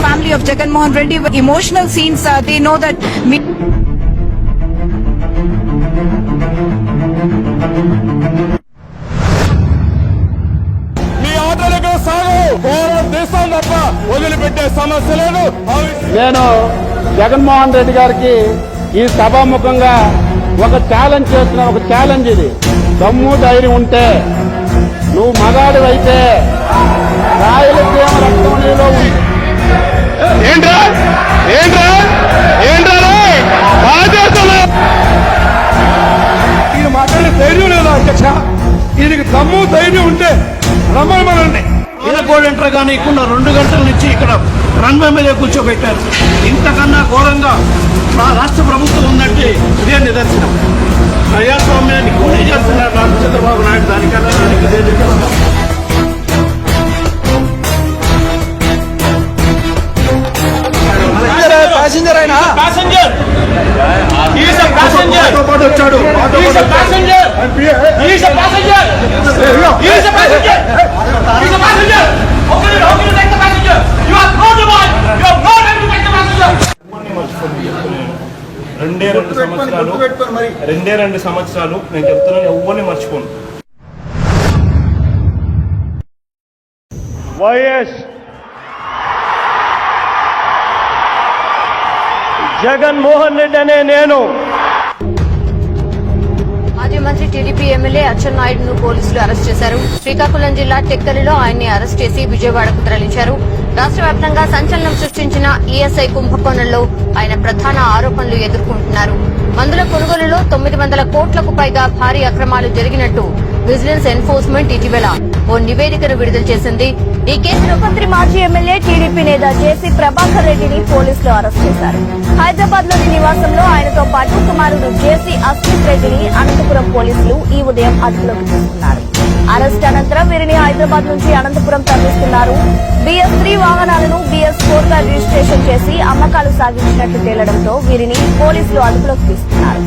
family of Jagan Mohan Reddy. Emotional scenes, uh, they know that. Me- వదిలిపెట్టే సమస్య లేదు నేను జగన్మోహన్ రెడ్డి గారికి ఈ సభాముఖంగా ఒక ఛాలెంజ్ చేస్తున్న ఒక ఛాలెంజ్ ఇది దమ్ము ధైర్యం ఉంటే నువ్వు మగాడివైతే రాయలసీమ రక్తం నీలో దమ్ము ధైర్యం ఉంటే రమ్మని మనండి కోడెంటర్ కానీ ఇక్కడ రెండు గంటల నుంచి ఇక్కడ రన్వే మీద కూర్చోబెట్టారు. ఇంతకన్నా ఘోరంగా మా రాష్ట్ర ప్రభుత్వం ఉందంటే ఇదే నిదర్శనం. ప్రజాస్వామ్యాన్ని కూలీ చేస్తున్నారు రాష్ట్ర చంద్రబాబు నాయుడు దానికన్నా దానికి ఇదే నిదర్శనం. ప్యాసింజర్ అయినా? ప్యాసింజర్! రెండే రెండు సంవత్సరాలు. రెండే రెండు సంవత్సరాలు. నేను చెప్తున్నాను ఎవ్వరిని మర్చిపోను. వైఎస్ జగన్మోహన్ రెడ్డి అనే నేను. మాజీ మంత్రి టీడీపీ ఎమ్మెల్యే అచ్చెన్నాయుడును పోలీసులు అరెస్ట్ చేశారు. శ్రీకాకుళం జిల్లా టెక్కలిలో ఆయన్ని అరెస్ట్ చేసి విజయవాడకు తరలించారు. రాష్ట్ర వ్యాప్తంగా సంచలనం సృష్టించిన ఈఎస్ఐ కుంభకోణంలో ఆయన ప్రధాన ఆరోపణలు ఎదుర్కొంటున్నారు. మందుల కొనుగోలులో తొమ్మిది వందల కోట్లకు పైగా భారీ అక్రమాలు జరిగినట్టు విజిలెన్స్ ఎన్ఫోర్స్మెంట్ ఇటీవల ఓ నివేదికను విడుదల చేసింది. ఈ కేసులో మంత్రి మాజీ ఎమ్మెల్యే టీడీపీ నేత జేసీ ప్రభాకర్ రెడ్డిని పోలీసులు అరెస్ట్ చేశారు. హైదరాబాద్లోని నివాసంలో ఆయనతో పాటు కుమారుడు జేసీ అస్మిత్ రెడ్డిని అనంతపురం పోలీసులు ఈ ఉదయం అదుపులోకి తీసుకున్నారు. అరెస్ట్ అనంతరం వీరిని హైదరాబాద్ నుంచి అనంతపురం తరలిస్తున్నారు. బిఎస్ త్రీ వాహనాలను బిఎస్ ఫోర్గా రిజిస్ట్రేషన్ చేసి అమ్మకాలు సాగించినట్లు తేలడంతో వీరిని పోలీసులు అదుపులోకి తీసుకున్నారు.